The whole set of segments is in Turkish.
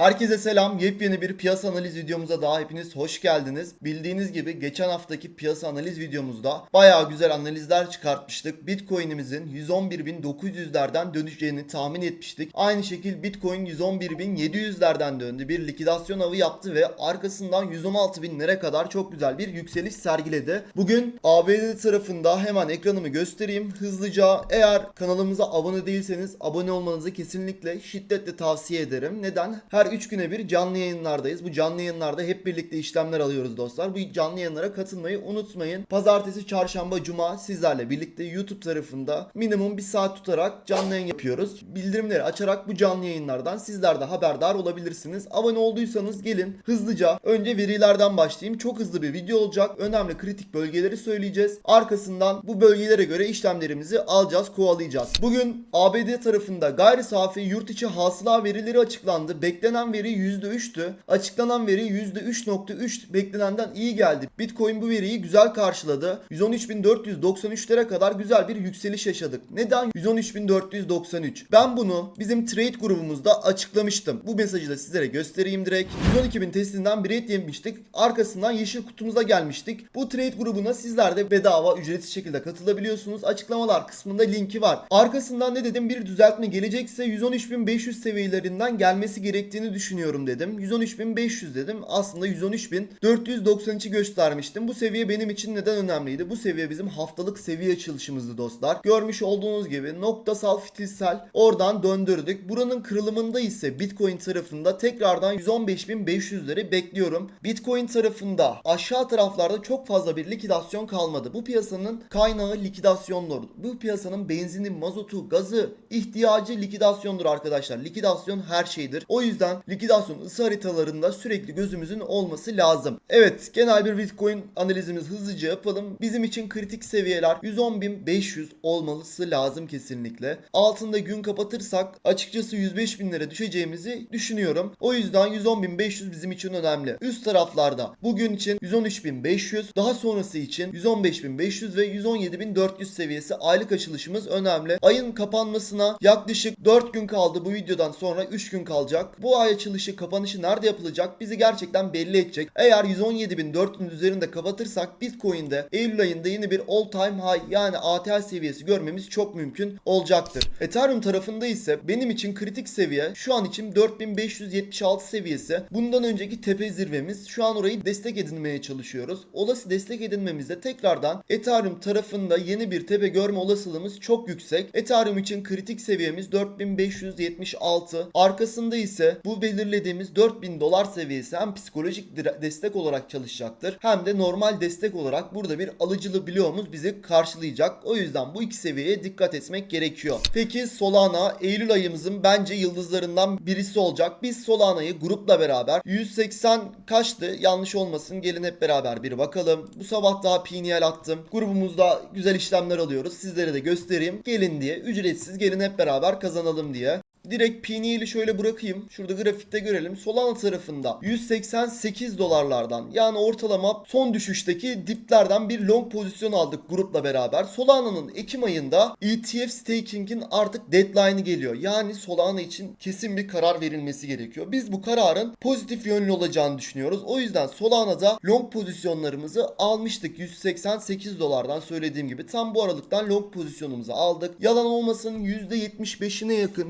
Herkese selam. Yepyeni bir piyasa analiz videomuza daha hepiniz hoş geldiniz. Bildiğiniz gibi geçen haftaki piyasa analiz videomuzda bayağı güzel analizler çıkartmıştık. Bitcoin'imizin 111.900'lerden döneceğini tahmin etmiştik. Aynı şekil Bitcoin 111.700'lerden döndü. Bir likidasyon avı yaptı ve arkasından 116.000'lere kadar çok güzel bir yükseliş sergiledi. Bugün ABD tarafında hemen ekranımı göstereyim. Hızlıca eğer kanalımıza abone değilseniz abone olmanızı kesinlikle şiddetle tavsiye ederim. Neden? Her 3 güne bir canlı yayınlardayız. Bu canlı yayınlarda hep birlikte işlemler alıyoruz dostlar. Bu canlı yayınlara katılmayı unutmayın. Pazartesi, çarşamba, cuma sizlerle birlikte YouTube tarafında minimum bir saat tutarak canlı yayın yapıyoruz. Bildirimleri açarak bu canlı yayınlardan sizler de haberdar olabilirsiniz. Abone olduysanız gelin hızlıca önce verilerden başlayayım. Çok hızlı bir video olacak. Önemli kritik bölgeleri söyleyeceğiz. Arkasından bu bölgelere göre işlemlerimizi alacağız, kovalayacağız. Bugün ABD tarafında gayri safi yurt içi hasıla verileri açıklandı. Beklenen veri %3'tü. Açıklanan veri %3.3 beklenenden iyi geldi. Bitcoin bu veriyi güzel karşıladı. 113.493'lere kadar güzel bir yükseliş yaşadık. Neden 113.493? Ben bunu bizim trade grubumuzda açıklamıştım. Bu mesajı da sizlere göstereyim direkt. 112.000 testinden bir et yemiştik. Arkasından yeşil kutumuza gelmiştik. Bu trade grubuna sizler de bedava ücretsiz şekilde katılabiliyorsunuz. Açıklamalar kısmında linki var. Arkasından ne dedim? Bir düzeltme gelecekse 113.500 seviyelerinden gelmesi gerektiğini düşünüyorum dedim. 113.500 dedim. Aslında 113.493'ü göstermiştim. Bu seviye benim için neden önemliydi? Bu seviye bizim haftalık seviye açılışımızdı dostlar. Görmüş olduğunuz gibi noktasal fitilsel oradan döndürdük. Buranın kırılımında ise Bitcoin tarafında tekrardan 115.500'leri bekliyorum. Bitcoin tarafında aşağı taraflarda çok fazla bir likidasyon kalmadı. Bu piyasanın kaynağı likidasyondur. Bu piyasanın benzini, mazotu, gazı ihtiyacı likidasyondur arkadaşlar. Likidasyon her şeydir. O yüzden likidasyon ısı haritalarında sürekli gözümüzün olması lazım. Evet genel bir Bitcoin analizimiz hızlıca yapalım. Bizim için kritik seviyeler 110.500 olmalısı lazım kesinlikle. Altında gün kapatırsak açıkçası 105.000'lere düşeceğimizi düşünüyorum. O yüzden 110.500 bizim için önemli. Üst taraflarda bugün için 113.500 daha sonrası için 115.500 ve 117.400 seviyesi aylık açılışımız önemli. Ayın kapanmasına yaklaşık 4 gün kaldı bu videodan sonra 3 gün kalacak. Bu ay açılışı kapanışı nerede yapılacak bizi gerçekten belli edecek. Eğer 117.400'ün üzerinde kapatırsak Bitcoin'de Eylül ayında yeni bir all time high yani ATH seviyesi görmemiz çok mümkün olacaktır. Ethereum tarafında ise benim için kritik seviye şu an için 4576 seviyesi. Bundan önceki tepe zirvemiz. Şu an orayı destek edinmeye çalışıyoruz. Olası destek edinmemizde tekrardan Ethereum tarafında yeni bir tepe görme olasılığımız çok yüksek. Ethereum için kritik seviyemiz 4576. Arkasında ise bu belirlediğimiz 4000 dolar seviyesi hem psikolojik destek olarak çalışacaktır hem de normal destek olarak burada bir alıcılı bloğumuz bizi karşılayacak. O yüzden bu iki seviyeye dikkat etmek gerekiyor. Peki Solana Eylül ayımızın bence yıldızlarından birisi olacak. Biz Solana'yı grupla beraber 180 kaçtı yanlış olmasın gelin hep beraber bir bakalım. Bu sabah daha PNL attım. Grubumuzda güzel işlemler alıyoruz. Sizlere de göstereyim. Gelin diye ücretsiz gelin hep beraber kazanalım diye. Direkt PNL'i şöyle bırakayım. Şurada grafikte görelim. Solana tarafında 188 dolarlardan yani ortalama son düşüşteki diplerden bir long pozisyon aldık grupla beraber. Solana'nın Ekim ayında ETF staking'in artık deadline'ı geliyor. Yani Solana için kesin bir karar verilmesi gerekiyor. Biz bu kararın pozitif yönlü olacağını düşünüyoruz. O yüzden Solana'da long pozisyonlarımızı almıştık. 188 dolardan söylediğim gibi tam bu aralıktan long pozisyonumuzu aldık. Yalan olmasın %75'ine yakın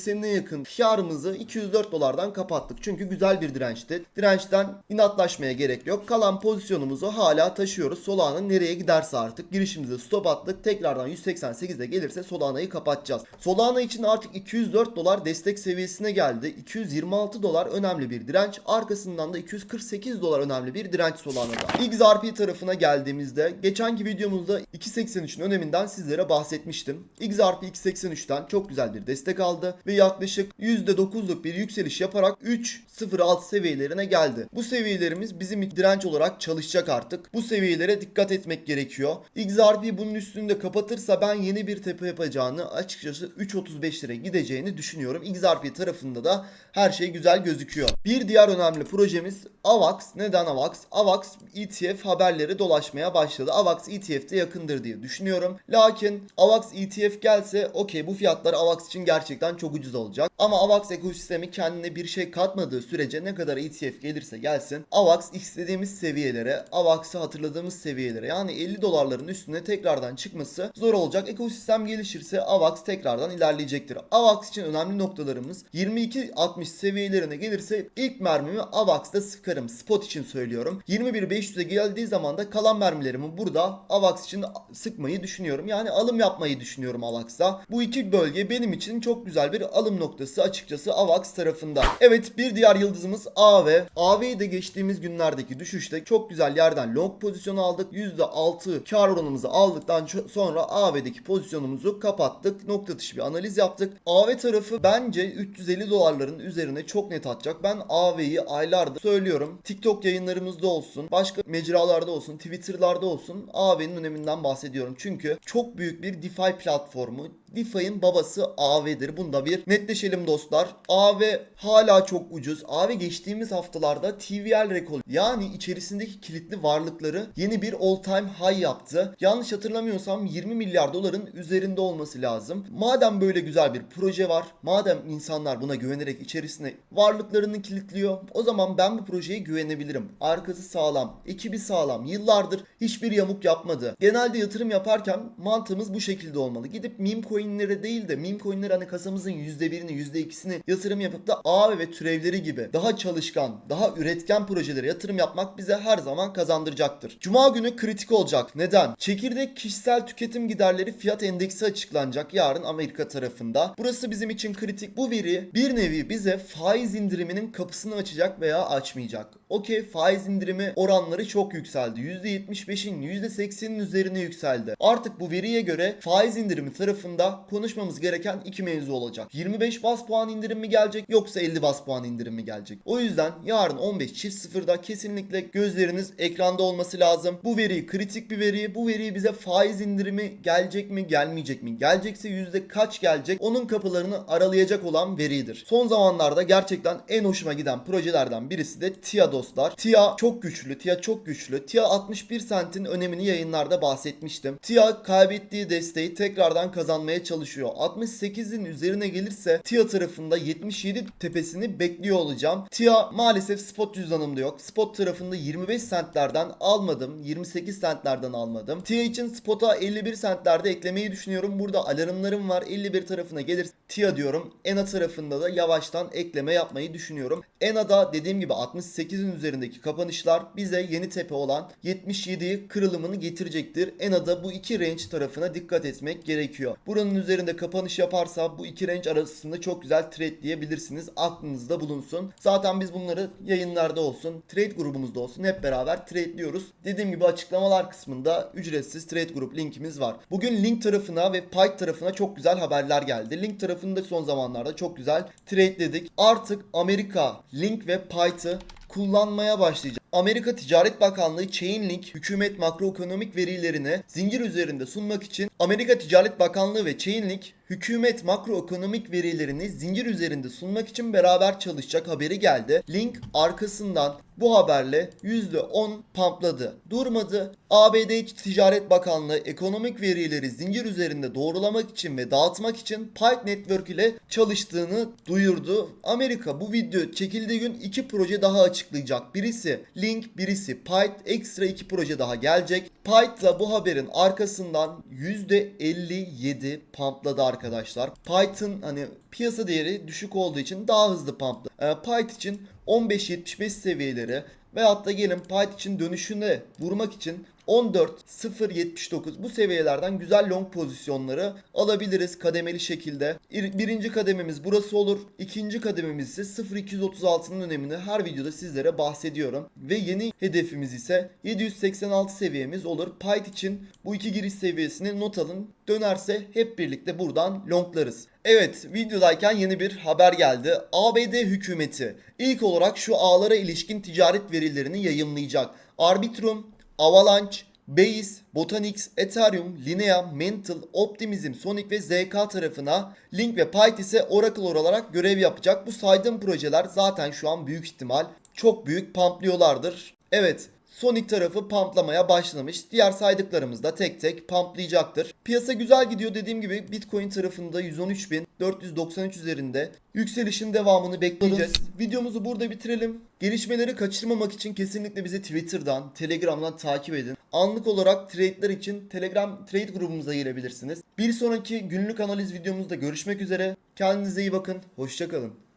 %80'ine yakın karımızı 204 dolardan kapattık. Çünkü güzel bir dirençti. Dirençten inatlaşmaya gerek yok. Kalan pozisyonumuzu hala taşıyoruz. Solana nereye giderse artık girişimizi stop attık. Tekrardan 188'de gelirse Solana'yı kapatacağız. Solana için artık 204 dolar destek seviyesine geldi. 226 dolar önemli bir direnç. Arkasından da 248 dolar önemli bir direnç Solana'da. XRP tarafına geldiğimizde geçenki videomuzda 2.83'ün öneminden sizlere bahsetmiştim. XRP 2.83'ten çok güzel bir destek aldı ve yaklaşık %9'luk bir yükseliş yaparak 3.06 seviyelerine geldi. Bu seviyelerimiz bizim direnç olarak çalışacak artık. Bu seviyelere dikkat etmek gerekiyor. XRP bunun üstünde kapatırsa ben yeni bir tepe yapacağını açıkçası 3.35 lira gideceğini düşünüyorum. XRP tarafında da her şey güzel gözüküyor. Bir diğer önemli projemiz AVAX neden AVAX? AVAX ETF haberleri dolaşmaya başladı. AVAX ETF'de yakındır diye düşünüyorum. Lakin AVAX ETF gelse okey bu fiyatlar AVAX için gerçekten çok ucuz olacak. Ama AVAX ekosistemi kendine bir şey katmadığı sürece ne kadar ETF gelirse gelsin AVAX istediğimiz seviyelere, AVAX'ı hatırladığımız seviyelere yani 50 dolarların üstüne tekrardan çıkması zor olacak. Ekosistem gelişirse AVAX tekrardan ilerleyecektir. AVAX için önemli noktalarımız 22.60 seviyelerine gelirse ilk mermimi AVAX'ta sıkarım. Spot için söylüyorum. 21.500'e geldiği zaman da kalan mermilerimi burada AVAX için sıkmayı düşünüyorum. Yani alım yapmayı düşünüyorum AVAX'ta. Bu iki bölge benim için çok güzel bir alım noktası açıkçası AVAX tarafında. Evet bir diğer yıldızımız AV. AV'yi de geçtiğimiz günlerdeki düşüşte çok güzel yerden long pozisyonu aldık. %6 kar oranımızı aldıktan sonra AV'deki pozisyonumuzu kapattık. Nokta dışı bir analiz yaptık. AV tarafı bence 350 dolarların üzerine çok net atacak. Ben AV'yi aylardır söylüyorum. TikTok yayınlarımızda olsun, başka mecralarda olsun, Twitter'larda olsun AV'nin öneminden bahsediyorum. Çünkü çok büyük bir DeFi platformu. DeFi'nin babası AV'dir. Bunda bir netleşelim dostlar. AV hala çok ucuz. AV geçtiğimiz haftalarda TVL rekor yani içerisindeki kilitli varlıkları yeni bir all time high yaptı. Yanlış hatırlamıyorsam 20 milyar doların üzerinde olması lazım. Madem böyle güzel bir proje var, madem insanlar buna güvenerek içerisine varlıklarını kilitliyor, o zaman ben bu projeye güvenebilirim. Arkası sağlam, ekibi sağlam, yıllardır hiçbir yamuk yapmadı. Genelde yatırım yaparken mantığımız bu şekilde olmalı. Gidip meme coinlere değil de meme coinlere hani kasamızın %1'ini %2'sini yatırım yapıp da AV ve türevleri gibi daha çalışkan, daha üretken projelere yatırım yapmak bize her zaman kazandıracaktır. Cuma günü kritik olacak. Neden? Çekirdek kişisel tüketim giderleri fiyat endeksi açıklanacak yarın Amerika tarafında. Burası bizim için kritik. Bu veri bir nevi bize faiz indiriminin kapısını açacak veya açmayacak. Okey faiz indirimi oranları çok yükseldi. %75'in %80'in üzerine yükseldi. Artık bu veriye göre faiz indirimi tarafında konuşmamız gereken iki mevzu olacak. 25 bas puan indirim mi gelecek yoksa 50 bas puan indirim mi gelecek? O yüzden yarın 15 çift sıfırda kesinlikle gözleriniz ekranda olması lazım. Bu veri kritik bir veri. Bu veri bize faiz indirimi gelecek mi gelmeyecek mi? Gelecekse yüzde kaç gelecek? Onun kapılarını aralayacak olan veridir. Son zamanlarda gerçekten en hoşuma giden projelerden birisi de TIA dostlar. TIA çok güçlü. TIA çok güçlü. TIA 61 sentin önemini yayınlarda bahsetmiştim. TIA kaybettiği desteği tekrardan kazanmaya çalışıyor. 68'in üzerine gelirse TIA tarafında 77 tepesini bekliyor olacağım. TIA maalesef spot cüzdanımda yok. Spot tarafında 25 centlerden almadım. 28 centlerden almadım. TIA için spota 51 centlerde eklemeyi düşünüyorum. Burada alarmlarım var. 51 tarafına gelir TIA diyorum. ENA tarafında da yavaştan ekleme yapmayı düşünüyorum. ENA'da dediğim gibi 68'in üzerindeki kapanışlar bize yeni tepe olan 77 kırılımını getirecektir. ENA'da bu iki range tarafına dikkat etmek gerekiyor. Buranın üzerinde kapanış yaparsa bu iki range arasında çok güzel trade diyebilirsiniz. Aklınızda bulunsun. Zaten biz bunları yayınlarda olsun, trade grubumuzda olsun hep beraber trade'liyoruz. Dediğim gibi açıklamalar kısmında ücretsiz trade grup linkimiz var. Bugün link tarafına ve Pyke tarafına çok güzel haberler geldi. Link tarafında son zamanlarda çok güzel trade'ledik. Artık Amerika Link ve Pyke'ı kullanmaya başlayacak. Amerika Ticaret Bakanlığı Chainlink hükümet makroekonomik verilerini zincir üzerinde sunmak için Amerika Ticaret Bakanlığı ve Chainlink hükümet makroekonomik verilerini zincir üzerinde sunmak için beraber çalışacak haberi geldi. Link arkasından bu haberle %10 pampladı. Durmadı. ABD Ticaret Bakanlığı ekonomik verileri zincir üzerinde doğrulamak için ve dağıtmak için Pike Network ile çalıştığını duyurdu. Amerika bu video çekildiği gün iki proje daha açıklayacak. Birisi Link, birisi Pyte. Ekstra iki proje daha gelecek. Pyte da bu haberin arkasından %57 pampladı arkadaşlar. Python hani piyasa değeri düşük olduğu için daha hızlı pampladı. Ee, Pyte için 15.75 seviyeleri veyahut da gelin Pyte için dönüşüne vurmak için 14.079 bu seviyelerden güzel long pozisyonları alabiliriz kademeli şekilde. İr- Birinci kadememiz burası olur. İkinci kadememiz ise 0236'nın önemini her videoda sizlere bahsediyorum. Ve yeni hedefimiz ise 786 seviyemiz olur. Pyte için bu iki giriş seviyesini not alın. Dönerse hep birlikte buradan longlarız. Evet videodayken yeni bir haber geldi. ABD hükümeti ilk olarak şu ağlara ilişkin ticaret verilerini yayımlayacak. Arbitrum, Avalanche, Base, Botanix, Ethereum, Linea, Mental, Optimism, Sonic ve ZK tarafına Link ve Pyte ise Oracle olarak görev yapacak. Bu saydığım projeler zaten şu an büyük ihtimal çok büyük pamplıyorlardır. Evet Sonic tarafı pamplamaya başlamış. Diğer saydıklarımız da tek tek pamplayacaktır. Piyasa güzel gidiyor dediğim gibi Bitcoin tarafında 113.493 üzerinde yükselişin devamını bekleyeceğiz. Videomuzu burada bitirelim. Gelişmeleri kaçırmamak için kesinlikle bizi Twitter'dan, Telegram'dan takip edin. Anlık olarak trade'ler için Telegram trade grubumuza gelebilirsiniz. Bir sonraki günlük analiz videomuzda görüşmek üzere. Kendinize iyi bakın. Hoşçakalın.